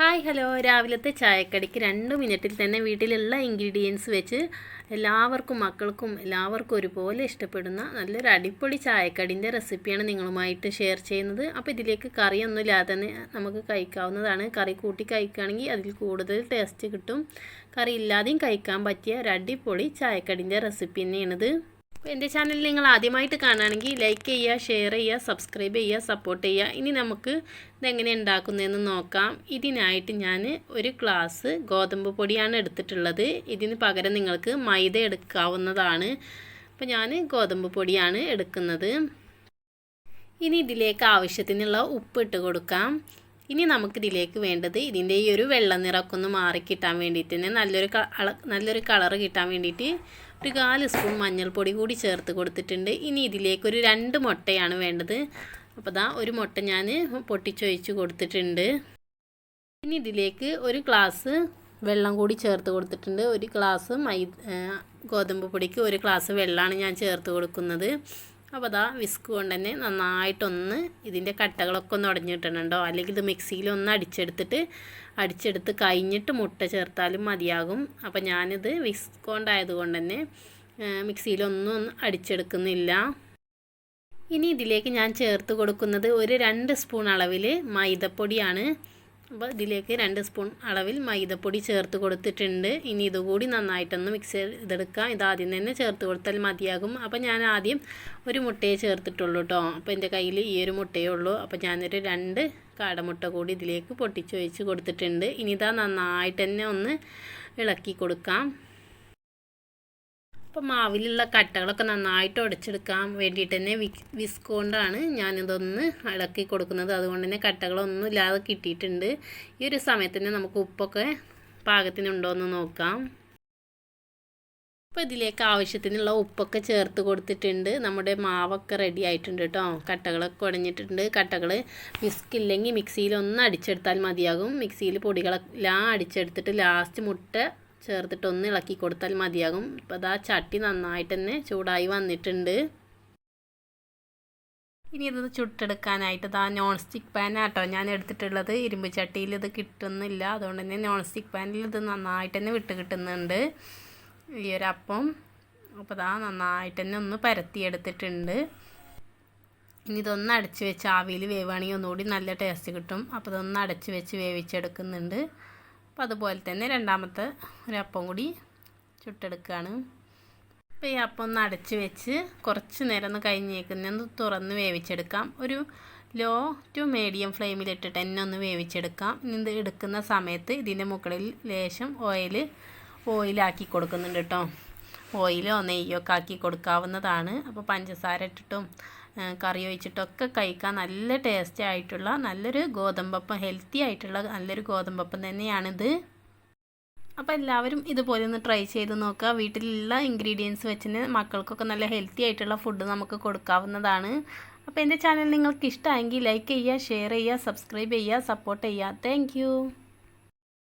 Hi hello. രാവിലത്തെ ചായക്കടിക്ക് രണ്ട് മിനിറ്റിൽ തന്നെ വീട്ടിലുള്ള ഇൻഗ്രീഡിയൻസ് വെച്ച് എല്ലാവർക്കും മക്കൾക്കും എല്ലാവർക്കും ഒരുപോലെ ഇഷ്ടപ്പെടുന്ന നല്ലൊരു അടിപൊളി ചായക്കടിന്റെ റെസിപ്പിയാണ് നിങ്ങളുമായിട്ട് ഷെയർ ചെയ്യുന്നത്. അപ്പോൾ ഇതിലേക്ക് കറിയൊന്നും ഇല്ലാതെ തന്നെ നമുക്ക് കഴിക്കാവുന്നതാണ്. കറി കൂട്ടി കഴിക്കുകയാണെങ്കിൽ അതിൽ കൂടുതൽ ടേസ്റ്റ് കിട്ടും. കറി ഇല്ലാതെയും കഴിക്കാൻ പറ്റിയ ഒരു അടിപൊളി ചായക്കടിന്റെ റെസിപ്പി തന്നെയാണിത്. അപ്പോൾ എന്റെ ചാനൽ നിങ്ങൾ ആദ്യമായിട്ട് കാണുകയാണെങ്കിൽ ലൈക്ക് ചെയ്യുക ഷെയർ ചെയ്യുക സബ്സ്ക്രൈബ് ചെയ്യുക സപ്പോർട്ട് ചെയ്യുക. ഇനി നമുക്ക് ഇതെങ്ങനെ ഉണ്ടാക്കുന്നതെന്ന് നോക്കാം. ഇതിനായിട്ട് ഞാൻ ഒരു ഗ്ലാസ് ഗോതമ്പ് പൊടിയാണ് എടുത്തിട്ടുള്ളത്. ഇതിന് പകരം നിങ്ങൾക്ക് മൈദ എടുക്കാവുന്നതാണ്. അപ്പോൾ ഞാൻ ഗോതമ്പ് പൊടിയാണ് എടുക്കുന്നത്. ഇനി ഇതിലേക്ക് ആവശ്യത്തിനുള്ള ഉപ്പ് ഇട്ട് കൊടുക്കാം. ഇനി നമുക്ക് ഇതിലേക്ക് വേണ്ടത് ഇതിന്റെ ഈ ഒരു വെള്ള നിറക്കൊന്ന് മാറി കിട്ടാൻ വേണ്ടിയിട്ട് തന്നെ നല്ലൊരു നല്ലൊരു കളറ് കിട്ടാൻ വേണ്ടിയിട്ട് ഒരു കാൽ സ്പൂൺ മഞ്ഞൾപ്പൊടി കൂടി ചേർത്ത് കൊടുത്തിട്ടുണ്ട്. ഇനി ഇതിലേക്ക് ഒരു രണ്ട് മുട്ടയാണ് വേണ്ടത്. അപ്പോൾ ദാ ഒരു മുട്ട ഞാൻ പൊട്ടിച്ചൊഴിച്ച് കൊടുത്തിട്ടുണ്ട്. ഇനി ഇതിലേക്ക് ഒരു ഗ്ലാസ് വെള്ളം കൂടി ചേർത്ത് കൊടുത്തിട്ടുണ്ട്. ഒരു ഗ്ലാസ് മൈ ഗോതമ്പ് പൊടിക്ക് ഒരു ഗ്ലാസ് വെള്ളമാണ് ഞാൻ ചേർത്ത് കൊടുക്കുന്നത്. അപ്പോൾ അതാ വിസ്ക് കൊണ്ട് തന്നെ നന്നായിട്ടൊന്ന് ഇതിന്റെ കട്ടകളൊക്കെ ഒന്ന് ഉടഞ്ഞിട്ടുണ്ടോ അല്ലെങ്കിൽ ഇത് മിക്സിയിൽ ഒന്ന് അടിച്ചെടുത്തിട്ട് അടിച്ചെടുത്ത് കഴിഞ്ഞിട്ട് മുട്ട ചേർത്താലും മതിയാകും. അപ്പോൾ ഞാനിത് വിസ്ക് കൊണ്ടായതുകൊണ്ട് തന്നെ മിക്സിയിലൊന്നും അടിച്ചെടുക്കുന്നില്ല. ഇനി ഇതിലേക്ക് ഞാൻ ചേർത്ത് കൊടുക്കുന്നത് ഒരു രണ്ട് സ്പൂൺ അളവിൽ മൈദപ്പൊടിയാണ്. അപ്പോൾ ഇതിലേക്ക് രണ്ട് സ്പൂൺ അളവിൽ മൈദപ്പൊടി ചേർത്ത് കൊടുത്തിട്ടുണ്ട്. ഇനി ഇതുകൂടി നന്നായിട്ടൊന്ന് മിക്സ് ചെയ്തെടുക്കാം ഇത് ആദ്യം തന്നെ ചേർത്ത് കൊടുത്താൽ മതിയാകും. അപ്പോൾ ഞാൻ ആദ്യം ഒരു മുട്ടയെ ചേർത്തിട്ടുള്ളൂ കേട്ടോ അപ്പോൾ എന്റെ കയ്യിൽ ഈ ഒരു മുട്ടയേ ഉള്ളൂ. അപ്പോൾ ഞാനൊരു രണ്ട് കാടമുട്ട കൂടി ഇതിലേക്ക് പൊട്ടിച്ചൊഴിച്ച് കൊടുത്തിട്ടുണ്ട്. ഇനി ഇതാ നന്നായിട്ട് തന്നെ ഒന്ന് ഇളക്കി കൊടുക്കാം. അപ്പോൾ മാവിലുള്ള കട്ടകളൊക്കെ നന്നായിട്ട് ഉടച്ചെടുക്കാൻ വേണ്ടിയിട്ട് തന്നെ വിസ്കോണ്ടാണ് കൊണ്ടാണ് ഞാനിതൊന്ന് ഇളക്കി കൊടുക്കുന്നത്. അതുകൊണ്ട് തന്നെ കട്ടകളൊന്നും ഇല്ലാതെ കിട്ടിയിട്ടുണ്ട്. ഈ ഒരു സമയത്ത് തന്നെ നമുക്ക് ഉപ്പൊക്കെ പാകത്തിനുണ്ടോ എന്ന് നോക്കാം. അപ്പോൾ ഇതിലേക്ക് ആവശ്യത്തിനുള്ള ഉപ്പൊക്കെ ചേർത്ത് കൊടുത്തിട്ടുണ്ട്. നമ്മുടെ മാവൊക്കെ റെഡി ആയിട്ടുണ്ട് കേട്ടോ. കട്ടകളൊക്കെ ഉടഞ്ഞിട്ടുണ്ട്. കട്ടകൾ വിസ്ക് ഇല്ലെങ്കിൽ മിക്സിയിൽ ഒന്ന് അടിച്ചെടുത്താൽ മതിയാകും. മിക്സിയിൽ പൊടികളെല്ലാം അടിച്ചെടുത്തിട്ട് ലാസ്റ്റ് മുട്ട ചേർത്തിട്ട് ഒന്ന് ഇളക്കി കൊടുത്താൽ മതിയാകും. ഇപ്പോൾ അതാ ചട്ടി നന്നായിട്ട് തന്നെ ചൂടായി വന്നിട്ടുണ്ട്. ഇനി ഇത് ചുട്ടെടുക്കാനായിട്ട് ഇതാ നോൺ സ്റ്റിക്ക് പാനാട്ടോ ഞാൻ എടുത്തിട്ടുള്ളത്. ഇരുമ്പ് ചട്ടിയിൽ ഇത് കിട്ടുന്നില്ല. അതുകൊണ്ട് തന്നെ നോൺ സ്റ്റിക്ക് പാനിൽ ഇത് നന്നായിട്ട് തന്നെ വിട്ട് കിട്ടുന്നുണ്ട്. ഈ ഒരു അപ്പം. അപ്പോൾ ഇതാ നന്നായിട്ട് തന്നെ ഒന്ന് പരത്തിയെടുത്തിട്ടുണ്ട്. ഇനി ഇതൊന്ന് അടച്ച് വെച്ച് ആവിയിൽ വേവുകയാണെങ്കിൽ ഒന്നുകൂടി നല്ല ടേസ്റ്റ് കിട്ടും. അപ്പോൾ ഇതൊന്ന് അടച്ച് വെച്ച് വേവിച്ചെടുക്കുന്നുണ്ട്. അപ്പോൾ അതുപോലെ തന്നെ രണ്ടാമത്തെ ഒരപ്പം കൂടി ചുട്ടെടുക്കുകയാണ് അപ്പോൾ ഈ അപ്പം ഒന്ന് അടച്ച് വെച്ച് കുറച്ച് നേരം ഒന്ന് കഴിഞ്ഞേക്കുന്ന ഒന്ന് തുറന്ന് വേവിച്ചെടുക്കാം. ഒരു ലോ ടു മീഡിയം ഫ്ലെയിമിലിട്ടിട്ട് തന്നെ ഒന്ന് വേവിച്ചെടുക്കാം. ഇത് എടുക്കുന്ന സമയത്ത് ഇതിന്റെ മുകളിൽ ലേശം ഓയിൽ ഓയിലാക്കി കൊടുക്കുന്നുണ്ട് കേട്ടോ. ഓയിലോ നെയ്യോ ഒക്കെ ആക്കി കൊടുക്കാവുന്നതാണ്. അപ്പോൾ പഞ്ചസാര ഇട്ടിട്ടും കറി ഒഴിച്ചിട്ടൊക്കെ കഴിക്കാൻ നല്ല ടേസ്റ്റ് ആയിട്ടുള്ള നല്ലൊരു ഗോതമ്പപ്പം ഹെൽത്തി ആയിട്ടുള്ള നല്ലൊരു ഗോതമ്പപ്പം തന്നെയാണിത്. അപ്പോൾ എല്ലാവരും ഇതുപോലെ ഒന്ന് ട്രൈ ചെയ്ത് നോക്കുക. വീട്ടിലുള്ള ഇൻഗ്രീഡിയൻസ് വെച്ചിന് മക്കൾക്കൊക്കെ നല്ല ഹെൽത്തി ആയിട്ടുള്ള ഫുഡ് നമുക്ക് കൊടുക്കാവുന്നതാണ്. അപ്പോൾ എന്റെ ചാനൽ നിങ്ങൾക്ക് ഇഷ്ടമായെങ്കിൽ ലൈക്ക് ചെയ്യുക ഷെയർ ചെയ്യുക സബ്സ്ക്രൈബ് ചെയ്യുക സപ്പോർട്ട് ചെയ്യുക. താങ്ക്